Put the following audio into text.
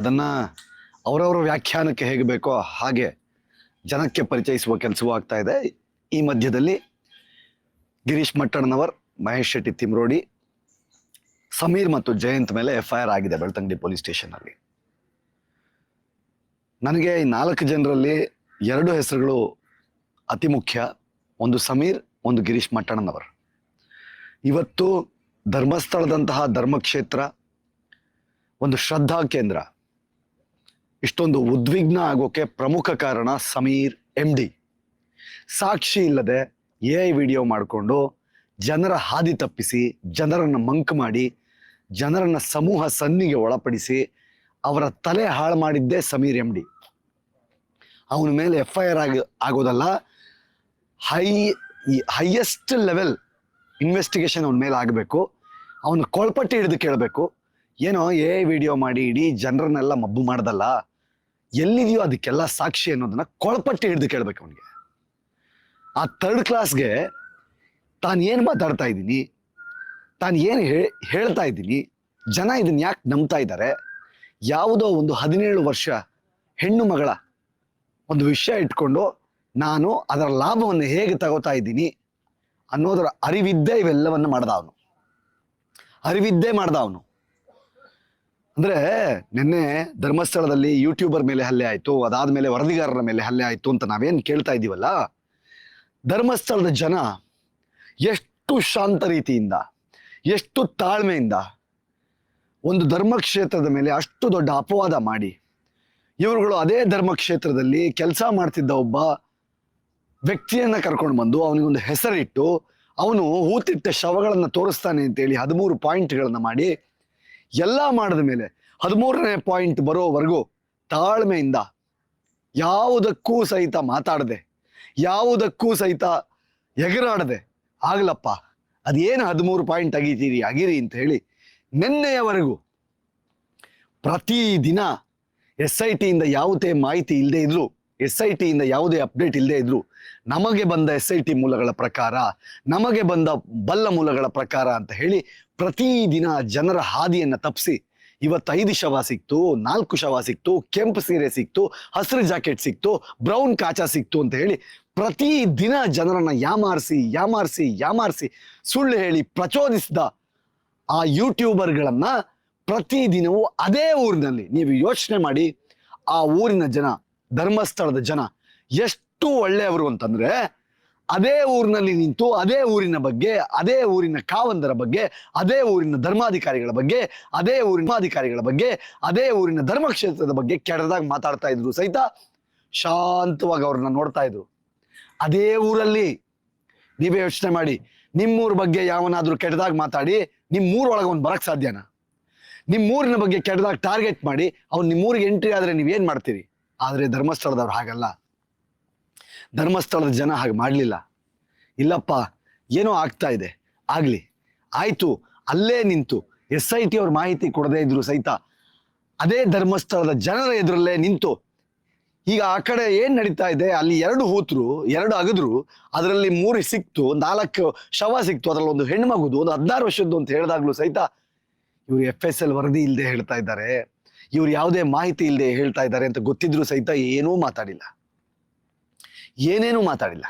ಅದನ್ನ ಅವರವರ ವ್ಯಾಖ್ಯಾನಕ್ಕೆ ಹೇಗೆ ಬೇಕೋ ಹಾಗೆ ಜನಕ್ಕೆ ಪರಿಚಯಿಸುವ ಕೆಲಸವೂ ಆಗ್ತಾ ಇದೆ. ಈ ಮಧ್ಯದಲ್ಲಿ ಗಿರೀಶ್ ಮಟ್ಟಣ್ಣನವರ್, ಮಹೇಶ್ ಶೆಟ್ಟಿ ತಿಮ್ರೋಡಿ, ಸಮೀರ್ ಮತ್ತು ಜಯಂತ್ ಮೇಲೆ ಎಫ್ ಐ ಆರ್ ಆಗಿದೆ ಬೆಳ್ತಂಗಡಿ ಪೊಲೀಸ್ ಸ್ಟೇಷನ್ನಲ್ಲಿ. ನನಗೆ ಈ ನಾಲ್ಕು ಜನರಲ್ಲಿ ಎರಡು ಹೆಸರುಗಳು ಅತಿ ಮುಖ್ಯ, ಒಂದು ಸಮೀರ್, ಒಂದು ಗಿರೀಶ್ ಮಟ್ಟಣ್ಣನವರ್. ಇವತ್ತು ಧರ್ಮಸ್ಥಳದಂತಹ ಧರ್ಮಕ್ಷೇತ್ರ, ಒಂದು ಶ್ರದ್ಧಾ ಕೇಂದ್ರ ಇಷ್ಟೊಂದು ಉದ್ವಿಗ್ನ ಆಗೋಕೆ ಪ್ರಮುಖ ಕಾರಣ ಸಮೀರ್ ಎಂ ಡಿ ಸಾಕ್ಷಿ ಇಲ್ಲದೆ ಎ ಐ ವಿಡಿಯೋ ಮಾಡಿಕೊಂಡು ಜನರ ಹಾದಿ ತಪ್ಪಿಸಿ, ಜನರನ್ನು ಮಂಕ್ ಮಾಡಿ, ಜನರನ್ನ ಸಮೂಹ ಸನ್ನಿಗೆ ಒಳಪಡಿಸಿ ಅವರ ತಲೆ ಹಾಳು ಮಾಡಿದ್ದೇ ಸಮೀರ್ ಎಂ ಡಿ ಅವನ ಮೇಲೆ ಎಫ್ ಐ ಆರ್ ಆಗಿ, ಆಗೋದಲ್ಲ, ಹೈ ಹೈಯೆಸ್ಟ್ ಲೆವೆಲ್ ಇನ್ವೆಸ್ಟಿಗೇಷನ್ ಅವನ ಮೇಲೆ ಆಗಬೇಕು. ಅವನು ಕೊಳ್ಪಟ್ಟಿ ಹಿಡಿದು ಕೇಳಬೇಕು. ಏನೋ ಎ ವಿಡಿಯೋ ಮಾಡಿ ಇಡೀ ಜನರನ್ನೆಲ್ಲ ಮಬ್ಬು ಮಾಡ್ದಲ್ಲ? ಎಲ್ಲಿದೆಯೋ ಅದಕ್ಕೆಲ್ಲ ಸಾಕ್ಷಿ ಅನ್ನೋದನ್ನ ಕೊಳಪಟ್ಟಿ ಹಿಡಿದು ಕೇಳ್ಬೇಕು ಅವನಿಗೆ. ಆ ಥರ್ಡ್ ಕ್ಲಾಸ್ಗೆ ತಾನು ಏನು ಮಾತಾಡ್ತಾ ಇದ್ದೀನಿ, ತಾನು ಏನು ಹೇಳ್ತಾ ಇದ್ದೀನಿ, ಜನ ಇದನ್ನ ಯಾಕೆ ನಂಬ್ತಾ ಇದ್ದಾರೆ ಯಾವುದೋ ಒಂದು ಹದಿನೇಳು ವರ್ಷ ಹೆಣ್ಣು ಮಗಳ ಒಂದು ವಿಷಯ ಇಟ್ಕೊಂಡು ನಾನು ಅದರ ಲಾಭವನ್ನು ಹೇಗೆ ತಗೋತಾ ಇದ್ದೀನಿ ಅನ್ನೋದರ ಅರಿವಿದ್ದೇ ಇವೆಲ್ಲವನ್ನು ಮಾಡ್ದ ಅವನು. ಅರಿವಿದ್ದೇ ಮಾಡ್ದ ಅವನು. ಅಂದ್ರೆ ನಿನ್ನೆ ಧರ್ಮಸ್ಥಳದಲ್ಲಿ ಯೂಟ್ಯೂಬರ್ ಮೇಲೆ ಹಲ್ಲೆ ಆಯ್ತು, ಅದಾದ್ಮೇಲೆ ವರದಿಗಾರರ ಮೇಲೆ ಹಲ್ಲೆ ಆಯ್ತು ಅಂತ ನಾವೇನ್ ಕೇಳ್ತಾ ಇದೀವಲ್ಲ? ಧರ್ಮಸ್ಥಳದ ಜನ ಎಷ್ಟು ಶಾಂತ ರೀತಿಯಿಂದ, ಎಷ್ಟು ತಾಳ್ಮೆಯಿಂದ ಒಂದು ಧರ್ಮಕ್ಷೇತ್ರದ ಮೇಲೆ ಅಷ್ಟು ದೊಡ್ಡ ಅಪವಾದ ಮಾಡಿ, ಇವರುಗಳು ಅದೇ ಧರ್ಮಕ್ಷೇತ್ರದಲ್ಲಿ ಕೆಲಸ ಮಾಡ್ತಿದ್ದ ಒಬ್ಬ ವ್ಯಕ್ತಿಯನ್ನ ಕರ್ಕೊಂಡು ಬಂದು ಅವನಿಗೊಂದು ಹೆಸರಿಟ್ಟು, ಅವನು ಹೂತಿಟ್ಟ ಶವಗಳನ್ನು ತೋರಿಸ್ತಾನೆ ಅಂತೇಳಿ ಹದಿಮೂರು ಪಾಯಿಂಟ್ಗಳನ್ನು ಮಾಡಿ ಎಲ್ಲ ಮಾಡಿದ ಮೇಲೆ ಹದಿಮೂರನೇ ಪಾಯಿಂಟ್ ಬರೋವರೆಗೂ ತಾಳ್ಮೆಯಿಂದ ಯಾವುದಕ್ಕೂ ಸಹಿತ ಮಾತಾಡದೆ, ಯಾವುದಕ್ಕೂ ಸಹಿತ ಎಗರಾಡದೆ, ಆಗಲಪ್ಪ, ಅದೇನು ಹದಿಮೂರು ಪಾಯಿಂಟ್ ಅಗಿತೀರಿ ಅಗಿರಿ ಅಂತ ಹೇಳಿ ನಿನ್ನೆಯವರೆಗೂ ಪ್ರತಿದಿನ ಎಸ್ ಐ ಟಿಯಿಂದ ಯಾವುದೇ ಮಾಹಿತಿ ಇಲ್ಲದೆ ಇದ್ರು ಎಸ್ ಐ ಟಿಯಿಂದ ಯಾವುದೇ ಅಪ್ಡೇಟ್ ಇಲ್ಲದೆ ಇದ್ರು ನಮಗೆ ಬಂದ ಎಸ್ ಐ ಟಿ ಮೂಲಗಳ ಪ್ರಕಾರ, ನಮಗೆ ಬಂದ ಬಲ್ಲ ಮೂಲಗಳ ಪ್ರಕಾರ ಅಂತ ಹೇಳಿ ಪ್ರತಿದಿನ ಜನರ ಹಾದಿಯನ್ನು ತಪ್ಪಿಸಿ, ಇವತ್ತು ಐದು ಶವ ಸಿಕ್ತು, ನಾಲ್ಕು ಶವ ಸಿಕ್ತು, ಕೆಂಪು ಸೀರೆ ಸಿಕ್ತು, ಹಸಿರು ಜಾಕೆಟ್ ಸಿಕ್ತು, ಬ್ರೌನ್ ಕಾಚಾ ಸಿಕ್ತು ಅಂತ ಹೇಳಿ ಪ್ರತಿ ದಿನ ಜನರನ್ನ ಯಾಮಾರಿಸಿ ಯಾಮಾರಿಸಿ ಯಾಮಾರಿಸಿ ಸುಳ್ಳು ಹೇಳಿ ಪ್ರಚೋದಿಸಿದ ಆ ಯೂಟ್ಯೂಬರ್ಗಳನ್ನ ಪ್ರತಿದಿನವೂ ಅದೇ ಊರಿನಲ್ಲಿ ನೀವು ಯೋಚನೆ ಮಾಡಿ, ಆ ಊರಿನ ಜನ ಧರ್ಮಸ್ಥಳದ ಜನ ಎಷ್ಟು ಒಳ್ಳೆಯವರು ಅಂತಂದ್ರೆ ಅದೇ ಊರಿನಲ್ಲಿ ನಿಂತು ಅದೇ ಊರಿನ ಬಗ್ಗೆ, ಅದೇ ಊರಿನ ಕಾವಂದರ ಬಗ್ಗೆ, ಅದೇ ಊರಿನ ಧರ್ಮಾಧಿಕಾರಿಗಳ ಬಗ್ಗೆ, ಅದೇ ಊರಿನ ಅಧಿಕಾರಿಗಳ ಬಗ್ಗೆ, ಅದೇ ಊರಿನ ಧರ್ಮಕ್ಷೇತ್ರದ ಬಗ್ಗೆ ಕೆಡದಾಗ ಮಾತಾಡ್ತಾ ಇದ್ರು ಸಹಿತ ಶಾಂತವಾಗಿ ಅವ್ರನ್ನ ನೋಡ್ತಾ ಇದ್ರು. ಅದೇ ಊರಲ್ಲಿ ನೀವೇ ಯೋಚನೆ ಮಾಡಿ, ನಿಮ್ಮೂರ ಬಗ್ಗೆ ಯಾವನಾದ್ರೂ ಕೆಟ್ಟದಾಗ ಮಾತಾಡಿ ನಿಮ್ಮೂರೊಳಗೆ ಅವ್ನು ಬರಕ್ ಸಾಧ್ಯನಾ? ನಿಮ್ಮೂರಿನ ಬಗ್ಗೆ ಕೆಟ್ಟದಾಗ ಟಾರ್ಗೆಟ್ ಮಾಡಿ, ಅವ್ನು ನಿಮ್ಮೂರಿಗೆ ಎಂಟ್ರಿ ಆದ್ರೆ ನೀವೇನ್ ಮಾಡ್ತೀರಿ? ಆದ್ರೆ ಧರ್ಮಸ್ಥಳದವ್ರು ಹಾಗಲ್ಲ. ಧರ್ಮಸ್ಥಳದ ಜನ ಹಾಗೆ ಮಾಡಲಿಲ್ಲ. ಇಲ್ಲಪ್ಪ, ಏನೋ ಆಗ್ತಾ ಇದೆ. ಆಗಲಿ. ಆಯಿತು, ಅಲ್ಲೇ ನಿಂತು. ಎಸ್ ಐ ಟಿ ಅವ್ರ ಮಾಹಿತಿ ಕೊಡದೇ ಇದ್ರು ಸಹಿತ ಅದೇ ಧರ್ಮಸ್ಥಳದ ಜನರ ಎದುರಲ್ಲೇ ನಿಂತು. ಈಗ ಆ ಕಡೆ ಏನು ನಡೀತಾ ಇದೆ? ಅಲ್ಲಿ ಎರಡು ಹೂತ್ರು, ಎರಡು ಅಗದ್ರು, ಅದರಲ್ಲಿ ಮೂರು ಸಿಕ್ತು, ನಾಲ್ಕು ಶವ ಸಿಕ್ತು, ಅದರಲ್ಲಿ ಒಂದು ಹೆಣ್ಮಗುದು ಒಂದು ಹದಿನಾರು ವರ್ಷದ್ದು ಅಂತ ಹೇಳಿದಾಗ್ಲೂ ಸಹಿತ ಇವರು ಎಫ್ ಎಸ್ ಎಲ್ ವರದಿ ಇಲ್ಲದೆ ಹೇಳ್ತಾ ಇದ್ದಾರೆ. ಇವ್ರು ಯಾವುದೇ ಮಾಹಿತಿ ಇಲ್ಲದೆ ಹೇಳ್ತಾ ಇದ್ದಾರೆ ಅಂತ ಗೊತ್ತಿದ್ರು ಸಹಿತ ಏನೂ ಮಾತಾಡಿಲ್ಲ. ಏನೇನೂ ಮಾತಾಡಿಲ್ಲ.